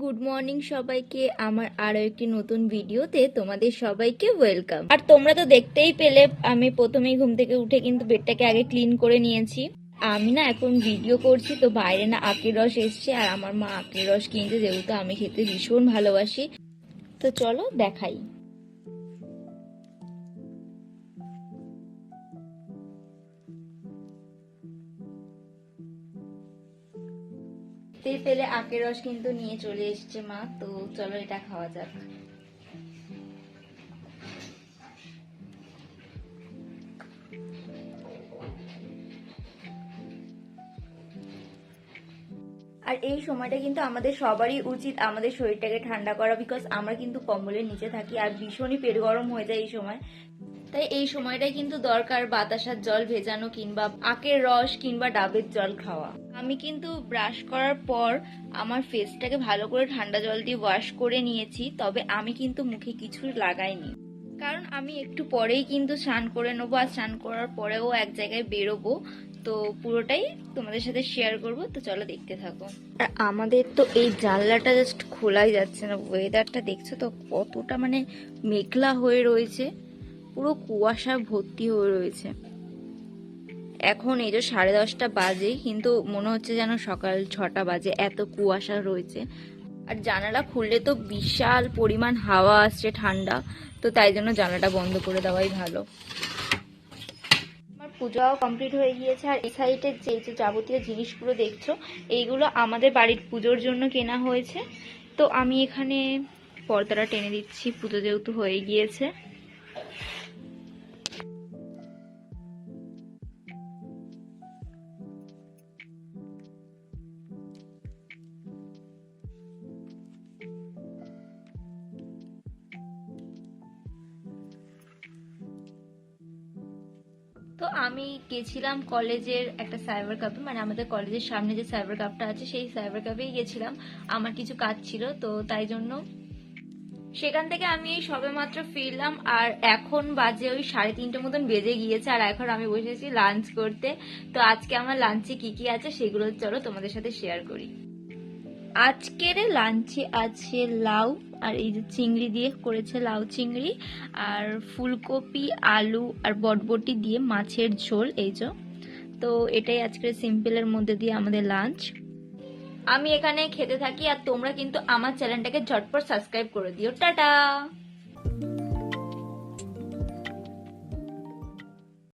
Good morning সবাইকে। আমার আরও একটি নতুন ভিডিওতে তোমাদের সবাইকে ওয়েলকাম। আর তোমরা তো দেখতেই পেলে, আমি প্রথমেই ঘুম থেকে উঠে কিন্তু বেডটাকে আগে ক্লিন করে নিয়েছি। আমি না এখন ভিডিও করছি, তো বাইরে না আখের রস এসছে, আর আমার মা আখের রস কিনতে, যেহেতু আমি খেতে ভীষণ ভালোবাসি। তো চলো দেখাই। পেলে আখের রস কিন্তু নিয়ে চলে এসছে মা, তো চলো এটা খাওয়া যাক। আর এই সময়টা কিন্তু আমাদের সবারই উচিত আমাদের শরীরটাকে ঠান্ডা করা বিকজ আমরা কিন্তু কম্বলের নিচে থাকি আর ভীষণই পেট গরম হয়ে যায় এই সময়। তাই এই সময়টাই কিন্তু দরকার বাতাসার জল ভেজানো কিংবা আখের রস কিংবা ডাবের জল খাওয়া। আমি কিন্তু ব্রাশ করার পর আমার ফেসটাকে ভালো করে ঠান্ডা জল দিয়ে ওয়াশ করে নিয়েছি, তবে আমি কিন্তু মুখে কিছু লাগাইনি। কারণ আমি একটু পরেই কিন্তু স্নান করে নেব, আর স্নান করার পরেও এক জায়গায় বেরোবো। তো পুরোটাই তোমাদের সাথে শেয়ার করব, তো চলো দেখতে থাকো। আর আমাদের তো এই জানলাটা জাস্ট খোলাই যাচ্ছে না ওয়েদারটা দেখছ তো কতটা মানে মেঘলা হয়ে রয়েছে, পুরো কুয়াশা ভর্তি হয়ে রয়েছে। এখন এই যে সাড়ে দশটা বাজে, কিন্তু মনে হচ্ছে যেন সকাল ছটা বাজে, এত কুয়াশা রয়েছে। আর জানালা খুললে তো বিশাল পরিমাণ হাওয়া আসছে, ঠান্ডা। তো তাই জন্য জানালাটা বন্ধ করে দেওয়াই ভালো। আমার পূজাও কমপ্লিট হয়ে গিয়েছে, আর এই সাইডের যে যে যাবতীয় জিনিসগুলো দেখছ, এইগুলো আমাদের বাড়ির পুজোর জন্য কেনা হয়েছে। তো আমি এখানে পর্দাটা টেনে দিচ্ছি, পুজো যেহেতু হয়ে গিয়েছে। তো আমি গেছিলাম কলেজের একটা সাইবার কাপে মানে আমাদের কলেজের সামনে যে সাইবার কাপটা আছে, সেই সাইবার কাপেই গেছিলাম। আমার কিছু কাজ ছিল, তো তাই জন্য সেখান থেকে আমি এই সবে মাত্র ফিরলাম, আর এখন বাজে ওই সাড়ে তিনটে মতন বেজে গিয়েছে, আর এখন আমি বসেছি লাঞ্চ করতে। তো আজকে আমার লাঞ্চে কি কি আছে, সেগুলো চলো তোমাদের সাথে শেয়ার করি। আজকের লাঞ্চে আছে লাউ, আর এই যে চিংড়ি দিয়ে করেছে লাউ চিংড়ি, আর ফুলকপি, আলু, আর বটবটি দিয়ে মাছের ঝোল, এই যে। তো এটাই আজকের সিম্পলের মধ্যে দিয়ে আমাদের লাঞ্চ। আমি এখানে খেতে থাকি, আর তোমরা কিন্তু আমার চ্যানেলটাকে ঝটপট সাবস্ক্রাইব করে দিও। টাটা!